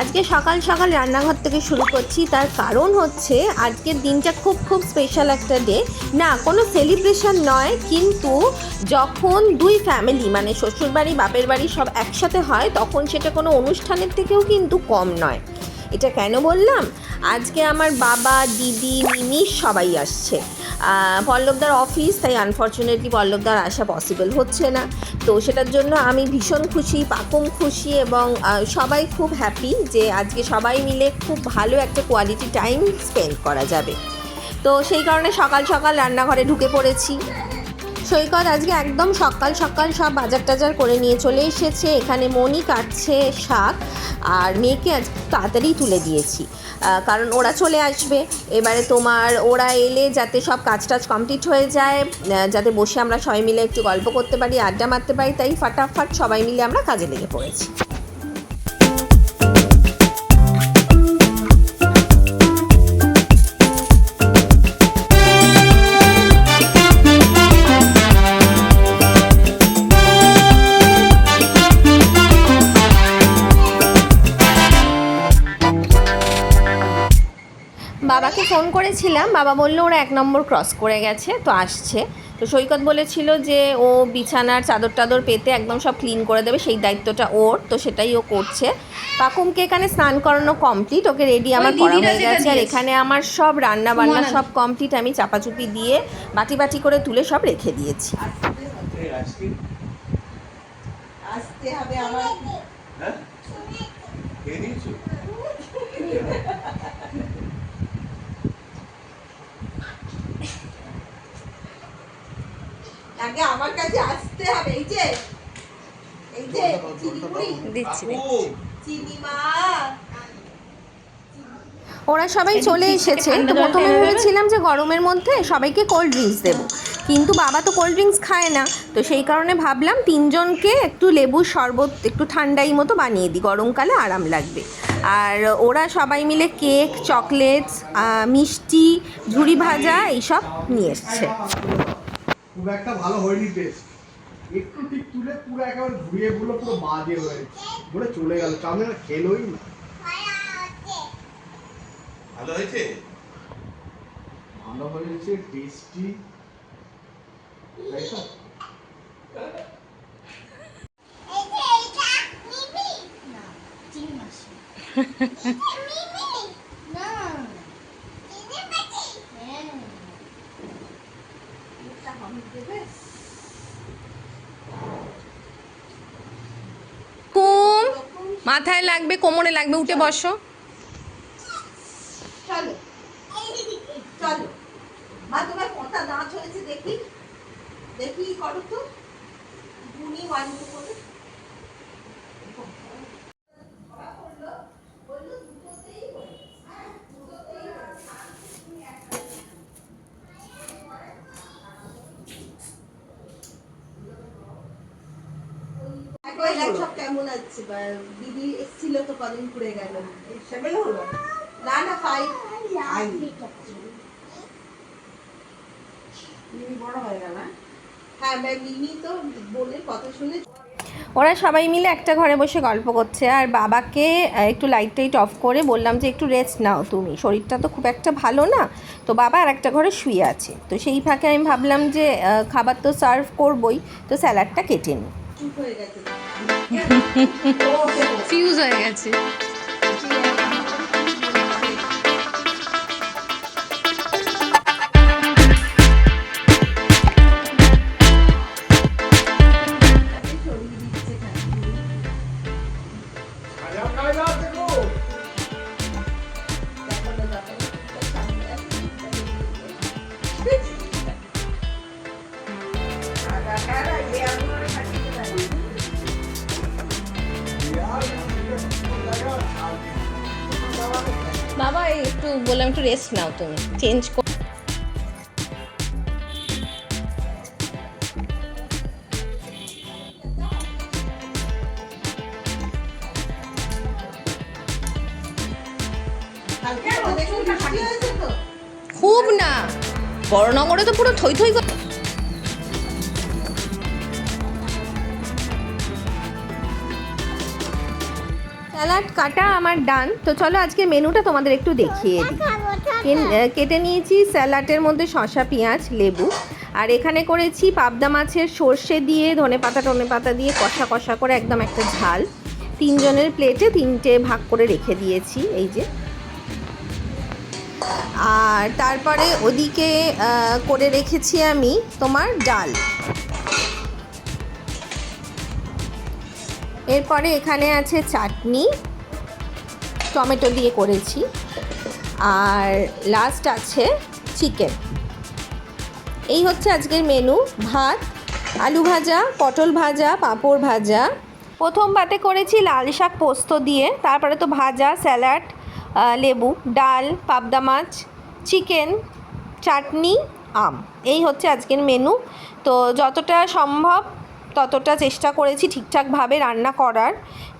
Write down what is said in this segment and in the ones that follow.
আজকে সকাল সকাল রান্নাঘর থেকে শুরু করছি। তার কারণ হচ্ছে আজকের দিনটা খুব খুব স্পেশাল একটা ডে না, কোনো সেলিব্রেশন নয়, কিন্তু যখন দুই ফ্যামিলি মানে শ্বশুরবাড়ি, বাপের বাড়ি সব একসাথে হয়, তখন সেটা কোনো অনুষ্ঠানের থেকেও কিন্তু কম নয়। এটা কেন বললাম? আজকে আমার বাবা, দিদি, মিমি সবাই আসছে। পল্লবদার অফিস তাই আনফর্চুনেটলি পল্লবদার আসা পসিবল হচ্ছে না। তো সেটার জন্য আমি ভীষণ খুশি, পাকুম খুশি এবং সবাই খুব হ্যাপি যে আজকে সবাই মিলে খুব ভালো একটা কোয়ালিটি টাইম স্পেন্ড করা যাবে। তো সেই কারণে সকাল সকাল রান্নাঘরে ঢুকে পড়েছি। সৈকত আজকে একদম সকাল সকাল সব বাজার টাজার করে নিয়ে চলে এসেছে। এখানে মনি কাটছে শাক আর মেয়েকে আজ তাড়াতাড়ি তুলে দিয়েছি। কারণ ওরা চলে আসবে। এবারে তোমার ওরা এলে যাতে সব কাজ টাজ কমপ্লিট হয়ে যায় যাতে বসে আমরা সবাই মিলে একটু গল্প করতে পারি, আড্ডা মারতে পারি, তাই ফাটাফাট সবাই মিলে আমরা কাজে লেগে পড়েছি। করেছিলাম বাবা বলল ওরা এক নম্বর ক্রস করে গেছে তো আসছে। তো সৈকত বলেছিল যে ও বিছানার চাদর টাদর পেতে একদম সব ক্লিন করে দেবে সেই দায়িত্বটা ওর তো সেটাই ও করছে। পাকুমকে এখানে স্নান করানো কমপ্লিট ওকে রেডি আমার করা হয়ে গেছে। আর এখানে আমার সব রান্না বান্না সব কমপ্লিট আমি চাপাচুপি দিয়ে বাটি বাটি করে তুলে সব রেখে দিয়েছি। আসতে হবে আমার হ্যাঁ খেয়ে নিয়েছো আগে আমার কাছে আসতে হবে। এই যে এই যে দিচ্ছি চিনি মা। ওরা সবাই চলে এসেছে। তো প্রথমে ভেবেছিলাম যে গরমের মধ্যে সবাইকে কোল্ড ড্রিঙ্কস দেবো। কিন্তু বাবা তো কোল্ড ড্রিঙ্কস খায় না। তো সেই কারণে ভাবলাম তিনজনকে একটু লেবুর শরবত একটু ঠান্ডাই মতো বানিয়ে দিই। গরমকালে আরাম লাগবে। আর ওরা সবাই মিলে কেক চকলেটস মিষ্টি ঝুড়ি ভাজা এইসব নিয়ে এসছে। খুব একটা ভালো হয়নি টেস্ট একটু ঠিক তুলে পুরো একেবারে ঘুরিয়ে গুলো পুরো বাজে হয়েছে। বলে চলে গেল। চাউমিন আর খেলোই না। ভালো হয়েছে? ভালো হয়েছে টেস্টি তাই তো? কুম মাথায় লাগবে কোমরে লাগবে উঠে বসো। চলো। চলো। মা তোমার কথা দাঁত হয়েছে দেখি। দেখি করো তো। সব কেমন আছে? দিদি এসেছিল তো কদিন ঘুরে গেল। সেভেন হলো? না না ফাইভ বড় হয়ে গেল হ্যাঁ? ভাই তো বলে কথা শুনে ওরা সবাই মিলে একটা ঘরে বসে গল্প করছে আর বাবাকে একটু লাইট টাইট অফ করে বললাম যে একটু রেস্ট নাও তুমি। শরীরটা তো খুব একটা ভালো না। তো বাবা আর একটা ঘরে শুয়ে আছে। তো সেই ফাঁকে আমি ভাবলাম যে খাবার তো সার্ভ করবই। তো স্যালাডটা কেটে নিই। ফিউজ হয়ে গেছে। একটু বললাম, একটু রেস্ট নাও তুমি। চেঞ্জ কর। খুব না। বড়নগরে তো পুরো থই থই করে স্যালাড কাটা আমার ডান। তো চলো আজকে মেনুটা তোমাদের একটু দেখিয়ে দিই। কেটে নিয়েছি স্যালাডের মধ্যে শসা পেঁয়াজ লেবু। আর এখানে করেছি পাবদা মাছের সর্ষে দিয়ে ধনে পাতা টনে পাতা দিয়ে কষা কষা করে একদম একটা ঝাল। তিনজনের প্লেটে তিনটে ভাগ করে রেখে দিয়েছি এই যে। আর তারপরে ওদিকে করে রেখেছি আমি তোমার ডাল। এরপরে এখানে আছে চাটনি, টমেটো দিয়ে করেছি। আর লাস্ট আছে চিকেন এই হচ্ছে আজকের মেনু ভাত, আলু ভাজা, পটল ভাজা, পাঁপড় ভাজা। প্রথম পাতে করেছি লাল শাক পোস্ত দিয়ে, তারপরে তো ভাজা, স্যালাড লেবু, ডাল, পাবদা মাছ চিকেন চাটনি, আম। এই হচ্ছে আজকের মেনু তো যতটা সম্ভব ততটা চেষ্টা করেছি ঠিকঠাকভাবে রান্না করার।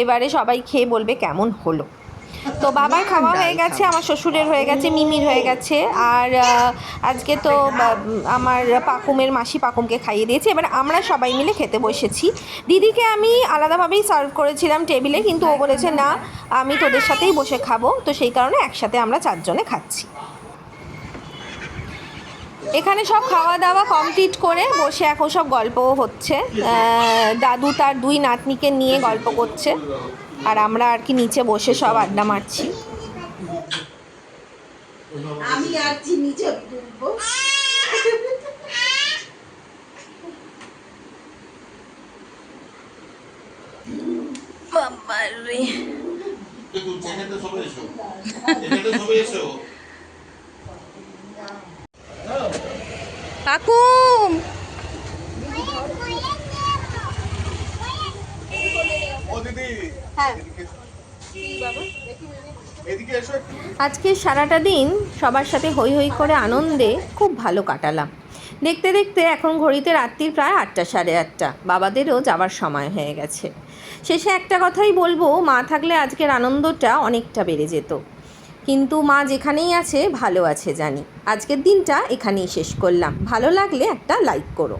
এবারে সবাই খেয়ে বলবে কেমন হলো। তো বাবার খাওয়া হয়ে গেছে আমার শ্বশুরের হয়ে গেছে মিমির হয়ে গেছে। আর আজকে তো আমার পাকুমের মাসি পাকুমকে খাইয়ে দিয়েছে। এবার আমরা সবাই মিলে খেতে বসেছি। দিদিকে আমি আলাদাভাবেই সার্ভ করেছিলাম টেবিলে কিন্তু ও বলেছে না আমি তোদের সাথেই বসে খাব। তো সেই কারণে একসাথে আমরা চারজনে খাচ্ছি। এখানে সব খাওয়া দাওয়া কমপ্লিট করে বসে এখন সব গল্পও হচ্ছে। দাদু তার দুই নাতনিকে নিয়ে গল্প করছে। আর আমরা আর কি নিচে বসে সব আড্ডা মারছি। আমি আর তুলবো এখানে সবাই এসো। সবাই এসো। দিদি হ্যাঁ। এদিকে আজকে সারাটা দিন সবার সাথে হই হই করে আনন্দে খুব ভালো কাটালাম। দেখতে দেখতে এখন ঘড়িতে রাত্রির প্রায় আটটা সাড়ে আটটা। বাবাদেরও যাবার সময় হয়ে গেছে। শেষে একটা কথাই বলব মা থাকলে আজকের আনন্দটা অনেকটা বেড়ে যেত। কিন্তু মা যেখানেই আছে, ভালো আছে জানি। আজকের দিনটা এখানেই শেষ করলাম। ভালো লাগলে একটা লাইক করো।